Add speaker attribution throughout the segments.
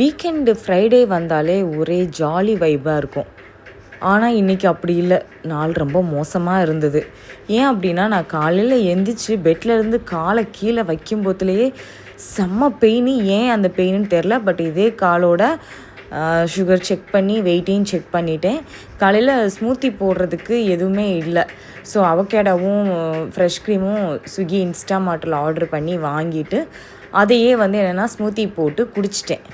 Speaker 1: Weekend Friday வந்தாலே ஒரே jolly வைப்பாக இருக்கும். ஆனால் இன்றைக்கி அப்படி இல்லை. நாள் ரொம்ப மோசமாக இருந்தது. ஏன் அப்படின்னா நான் காலையில் எந்திரிச்சு பெட்லேருந்து காலை கீழே வைக்கும் போதுலேயே செம்ம பெயின் ஏன் அந்த பெயின்னு தெரில பட் இதே காலோட சுகர் செக் பண்ணி வெயிட்டையும் செக் பண்ணிட்டேன். காலையில் ஸ்மூத்தி போடுறதுக்கு எதுவுமே இல்லை. ஸோ அவகேடாவும் ஃப்ரெஷ் க்ரீமும் ஸ்விக்கி இன்ஸ்டா மாட்டில் ஆர்டர் பண்ணி வாங்கிட்டு அதையே வந்து என்னென்னா ஸ்மூத்தி போட்டு குடிச்சிட்டேன்.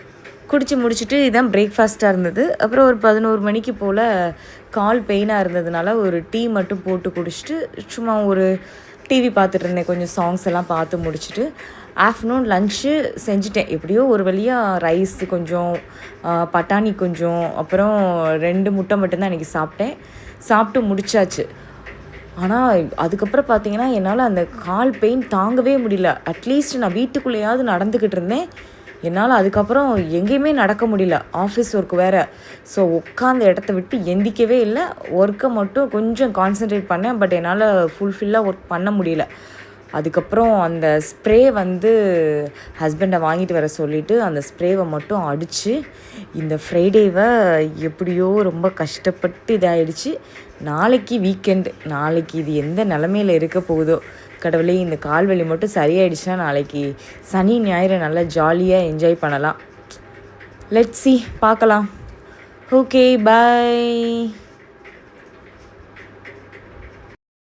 Speaker 1: குடித்து முடிச்சுட்டு இதுதான் பிரேக்ஃபாஸ்ட்டாக இருந்தது. அப்புறம் ஒரு பதினோரு மணிக்கு போல் கால் பெயினாக இருந்ததுனால ஒரு டீ மட்டும் போட்டு குடிச்சிட்டு சும்மா ஒரு டிவி பார்த்துட்டு இருந்தேன். கொஞ்சம் சாங்ஸ் எல்லாம் பார்த்து முடிச்சுட்டு ஆஃப்டர்நூன் லன்ச்சு செஞ்சுட்டேன். எப்படியோ ஒரு வழியாக ரைஸ் கொஞ்சம் பட்டாணி கொஞ்சம் அப்புறம் ரெண்டு முட்டை மட்டும்தான் இன்றைக்கி சாப்பிட்டேன். சாப்பிட்டு முடிச்சாச்சு. ஆனால் அதுக்கப்புறம் பார்த்தீங்கன்னா என்னால் அந்த கால் பெயின் தாங்கவே முடியல. அட்லீஸ்ட் நான் வீட்டுக்குள்ளேயாவது நடந்துக்கிட்டு இருந்தேன். என்னால் அதுக்கப்புறம் எங்கேயுமே நடக்க முடியல. ஆஃபீஸ் ஒர்க் வேறு. ஸோ உட்காந்த இடத்த விட்டு எந்திக்கவே இல்லை. ஒர்க்கை மட்டும் கொஞ்சம் கான்சென்ட்ரேட் பண்ணேன். பட் என்னால் ஃபுல்ஃபில்லாக ஒர்க் பண்ண முடியல. அதுக்கப்புறம் அந்த ஸ்ப்ரே வந்து ஹஸ்பண்டை வாங்கிட்டு வர சொல்லிவிட்டு அந்த ஸ்ப்ரேவை மட்டும் அடித்து இந்த ஃப்ரைடேவை எப்படியோ ரொம்ப கஷ்டப்பட்டு இதாகிடுச்சு நாளைக்கு வீக்கெண்டு நாளைக்கு இது எந்த நிலமையில இருக்க போகுதோ கடவுளே இந்த கால்வலி மட்டும் சரியாயிடுச்சுன்னா நாளைக்கு சனி ஞாயிறு நல்லா ஜாலியாக என்ஜாய் பண்ணலாம். லெட்ஸி பார்க்கலாம். Okay bye